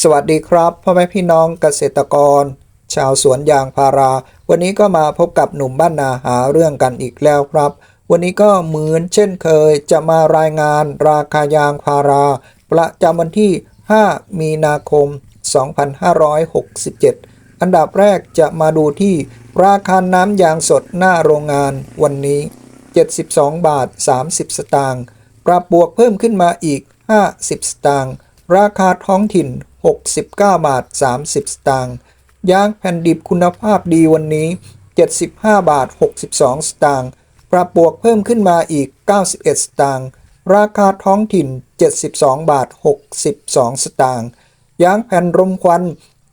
สวัสดีครับพ่อแม่พี่น้องเกษตรกร ชาวสวนยางพารา วันนี้ก็มาพบกับหนุ่มบ้านนาหาเรื่องกันอีกแล้วครับ วันนี้ก็เหมือนเช่นเคยจะมารายงานราคายางพารา ประจำวันที่ 5 มีนาคม 2567 อันดับแรกจะมาดูที่ราคาน้ำยางสดหน้าโรงงานวันนี้ 72 บาท 30 สตางค์ปรับบวกเพิ่มขึ้นมาอีก 50 สตางค์ราคาท้องถิ่น 69 บาท 30 สตางค์ยางแผ่นดิบคุณภาพดีวันนี้ 75 บาท 62 สตางค์ปรับบวกเพิ่มขึ้นมาอีก 91 สตางค์ราคาท้องถิ่น 72 บาท 62 สตางค์ยางแผ่นรมควัน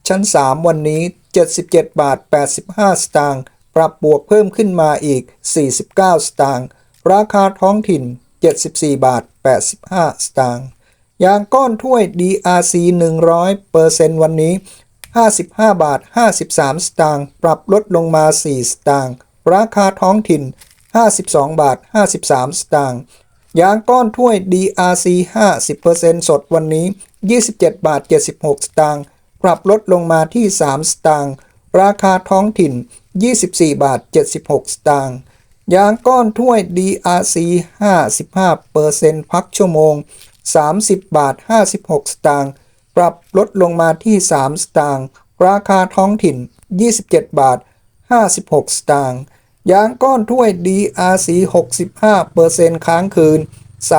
ชั้น 3 วันนี้ 77 บาท 85 สตางค์ปรับบวกเพิ่มขึ้นมาอีก 49 สตางค์ราคาท้องถิ่น 74 บาท 85 สตางค์ ยางก้อนถ้วย DRC 100%วันนี้ 55 บาท 53 สตางค์ ปรับลดลงมา 4 สตางค์ ราคาท้องถิ่น 52 บาท 53 สตางค์ ยางก้อนถ้วย DRC 50%สดวันนี้ 27 บาท 76 สตางค์ ปรับลดลงมาที่ 3 สตางค์ ราคาท้องถิ่น 24 บาท 76 สตางค์ ยางก้อนถ้วย DRC 55%พักชั่วโมง 30 บาท 56 สตางค์ ปรับลดลงมาที่ 3 สตางค์ ราคาท้องถิ่น 27 บาท 56 สตางค์ ยางก้อนถ้วย DRC 65%ค้างคืน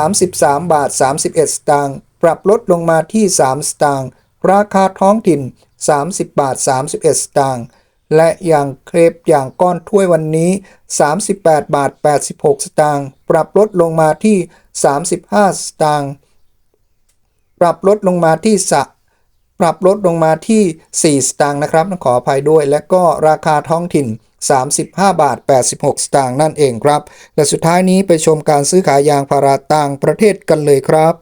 33 บาท 31 สตางค์ ปรับลดลงมาที่ 3 สตางค์ ราคาท้องถิ่น 30 บาท 31 สตางค์ และอย่างเครปอย่างก้อนถ้วยวันนี้ 38 บาท 86 สตางค์ ปรับลดลงมาที่ 35 สตางค์ ปรับลดลงมาที่สะปรับลดลงมาที่ 4 สตางค์นะครับขออภัยด้วย และก็ราคาท้องถิ่น 35 บาท 86 สตางค์นั่นเองครับ และสุดท้ายนี้ไปชมการซื้อขายยางพาราต่างประเทศกันเลยครับ